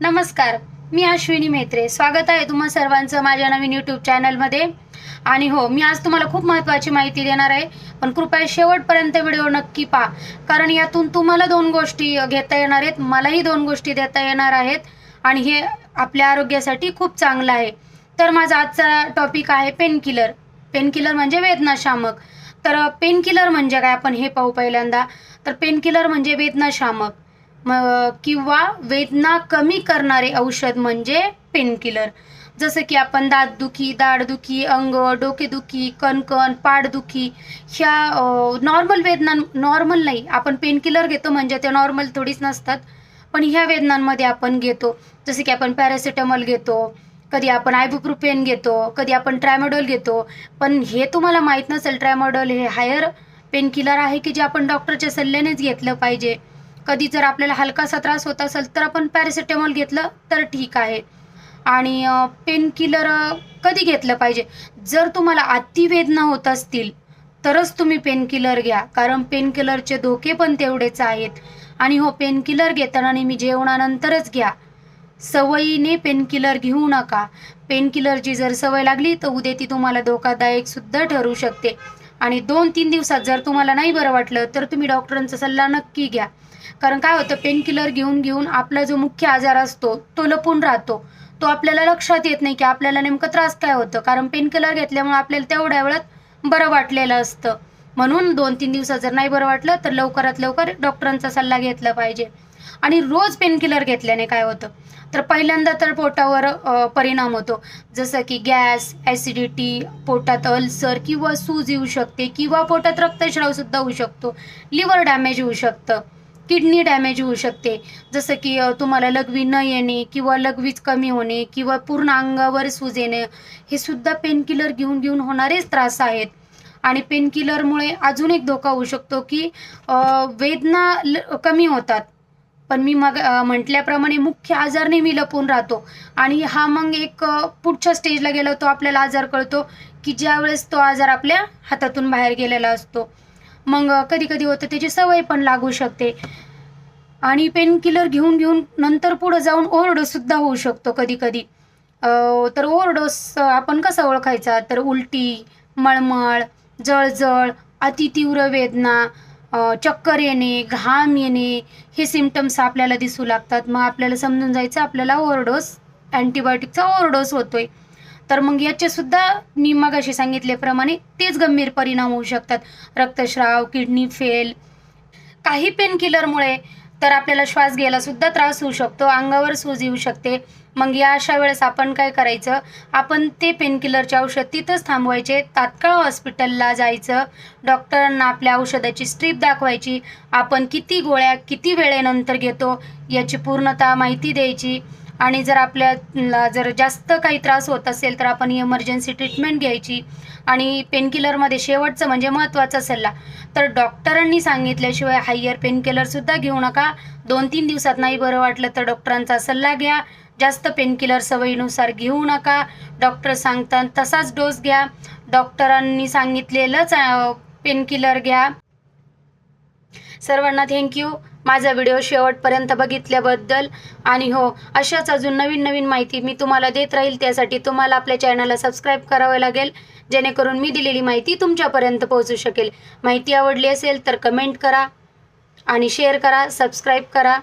नमस्कार मी अश्विनी मेत्रे स्वागत आहे तुम्हा सर्वांचं माझ्या नवीन यूट्यूब चॅनलमध्ये आणि हो मी आज तुम्हाला खूप महत्त्वाची माहिती देणार आहे पण कृपया शेवटपर्यंत व्हिडिओ नक्की पहा. कारण यातून तुम्हाला दोन गोष्टी घेता येणार आहेत मलाही दोन गोष्टी देता येणार आहेत आणि हे आपल्या आरोग्यासाठी खूप चांगलं आहे. तर माझा आजचा टॉपिक आहे पेनकिलर पेनकिलर म्हणजे वेदनाशामक. तर पेनकिलर म्हणजे काय? आपण हे पाहू पहिल्यांदा. तर पेनकिलर म्हणजे वेदनाशामक. किंवा वेदना कमी करणारे औषध म्हणजे पेनकिलर जसं की आपण दातदुखी दाढदुखी अंग डोकेदुखी कणकण पाठदुखी ह्या नॉर्मल वेदना नॉर्मल नाही. आपण पेनकिलर घेतो म्हणजे ते नॉर्मल थोडीच नसतात. पण ह्या वेदनांमध्ये आपण घेतो. जसं की आपण पॅरासिटामॉल घेतो कधी आपण आयबुप्रुपेन घेतो कधी आपण ट्रॅमोडोल घेतो. पण हे तुम्हाला माहीत नसेल ट्रॅमोडोल हे हायर पेनकिलर आहे की जे आपण डॉक्टरच्या सल्ल्यानेच घेतलं पाहिजे. कधी जर आपल्याला हलकासा त्रास होत असेल तर आपण पॅरासिटेमॉल घेतलं तर ठीक आहे. आणि पेनकिलर कधी घेतलं पाहिजे? जर तुम्हाला अतिवेदना होत असतील तरच तुम्ही पेनकिलर घ्या. कारण पेनकिलरचे धोके पण तेवढेच आहेत. आणि हो पेनकिलर घेताना नेहमी जेवणानंतरच घ्या. सवयीने पेनकिलर घेऊ नका. पेनकिलरची जर सवय लागली तर उद्या ती तुम्हाला धोकादायक सुद्धा ठरू शकते. आणि दोन तीन दिवसात जर तुम्हाला नाही बरं वाटलं तर तुम्ही डॉक्टरांचा सल्ला नक्की घ्या. कारण काय होतं पेनकिलर घेऊन घेऊन आपला जो मुख्य आजार असतो तो लपून राहतो. तो आपल्याला लक्षात येत नाही की आपल्याला नेमकं त्रास काय होतं. कारण पेनकिलर घेतल्यामुळे आपल्याला तेवढ्या वेळात बरं वाटलेलं असतं. म्हणून दोन तीन दिवसात जर नाही बरं वाटलं तर लवकरात लवकर डॉक्टरांचा सल्ला घेतला पाहिजे. आणि रोज पेनकिलर घेतल्याने काय होतं? तर पहिल्यांदा तर पोटावर परिणाम होतो. जसं की गॅस ॲसिडिटी पोटात अल्सर किंवा सूज येऊ शकते किंवा पोटात रक्तस्राव सुद्धा होऊ शकतो. लिव्हर डॅमेज होऊ शकतं. किडनी डॅमेज होऊ शकते. जसं की तुम्हाला लघवी न येणे किंवा लघवीच कमी होणे किंवा पूर्ण अंगावर सूज येणे हे सुद्धा पेनकिलर घेऊन घेऊन होणारेच त्रास आहेत. आणि पेनकिलरमुळे अजून एक धोका होऊ शकतो की वेदना ल- कमी होतात. पण मी मग म्हटल्याप्रमाणे मुख्य आजार नेहमी लपून राहतो. आणि हा मग एक पुढच्या स्टेजला गेलो तो आपल्याला आजार कळतो की ज्यावेळेस तो आजार आपल्या हातातून बाहेर गेलेला असतो. मग कधी कधी होतं त्याची सवय पण लागू शकते. आणि पेनकिलर घेऊन घेऊन नंतर पुढं जाऊन ओरडोसुद्धा होऊ शकतो कधी कधी तर ओरडोस आपण कसा ओळखायचा? तर उलटी मळमळ जळजळ अतितीव्र वेदना चक्कर येणे घाम येणे हे सिमटम्स आपल्याला दिसू लागतात. मग आपल्याला समजून जायचं आपल्याला ओव्हरडोस अँटीबायोटिकचा ओव्हरडोस होतोय. तर मग याचेसुद्धा मी मगाशी सांगितल्याप्रमाणे तेच गंभीर परिणाम होऊ शकतात. रक्तस्राव किडनी फेल काही पेनकिलरमुळे तर आपल्याला श्वास घ्यायला सुद्धा त्रास होऊ शकतो अंगावर सूज येऊ शकते. मग या अशा वेळेस आपण काय करायचं? आपण ते पेनकिलरचे औषध तिथंच थांबवायचे तात्काळ हॉस्पिटलला जायचं. डॉक्टरांना आपल्या औषधाची स्ट्रीप दाखवायची. आपण किती गोळ्या किती वेळेनंतर घेतो याची पूर्णतः माहिती द्यायची. आणि जर आपल्याला जर जास्त काही त्रास होत असेल तर आपण इमर्जन्सी ट्रीटमेंट घ्यायची. आणि पेनकिलरमध्ये शेवटचं म्हणजे महत्त्वाचा सल्ला. तर डॉक्टरांनी सांगितल्याशिवाय हायर पेनकिलरसुद्धा घेऊ नका. दोन तीन दिवसात नाही बरं वाटलं तर डॉक्टरांचा सल्ला घ्या. जास्त पेनकिलर सवयीनुसार घेऊ नका. डॉक्टर सांगतात तसाच डोस घ्या. डॉक्टरांनी सांगितलेलंच पेनकिलर घ्या. सर्वांना थँक्यू माझा व्हिडिओ शेवटपर्यंत बघितल्याबद्दल आणि हो अशाच अजून नवीन नवीन माहिती मी तुम्हाला देत राहील त्यासाठी तुम्हाला आपल्या चॅनलला सबस्क्राईब करावं लागेल जेणेकरून मी दिलेली माहिती तुमच्यापर्यंत पोहोचू शकेल. माहिती आवडली असेल तर कमेंट करा आणि शेअर करा सबस्क्राईब करा.